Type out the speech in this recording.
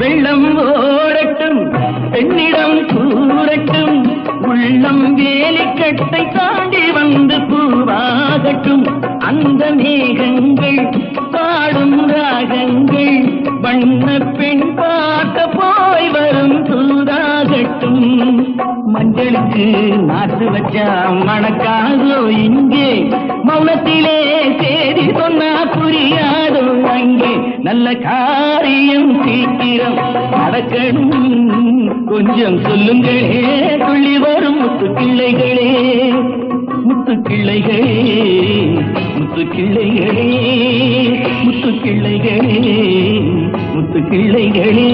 வெள்ளம் ஓடட்டும் பெண்ணிடம் கூறட்டும் உள்ளம் வேலிக்கட்டை தாண்டி வந்து பூவாகட்டும். அந்த மேகங்கள் பாடும் ராகங்கள் வண்ண பெண் பார்க்க போய் வரும் தூதாகட்டும் மஞ்சளுக்கு நாட்டு வச்சா மணக்காதோ இங்கே? மௌனத்திலே செய்தி சொன்னா புரியாதோ அங்கே? நல்ல காரியம் சீக்கிரம் நடக்கணும். கொஞ்சம் சொல்லுங்களே துள்ளி வரும் முத்துக்கிள்ளைகளே. முத்துக்கிள்ளைகளே முத்துக்கிள்ளைகளே முத்துக்கிள்ளைகளே முத்துக்கிள்ளைகளே.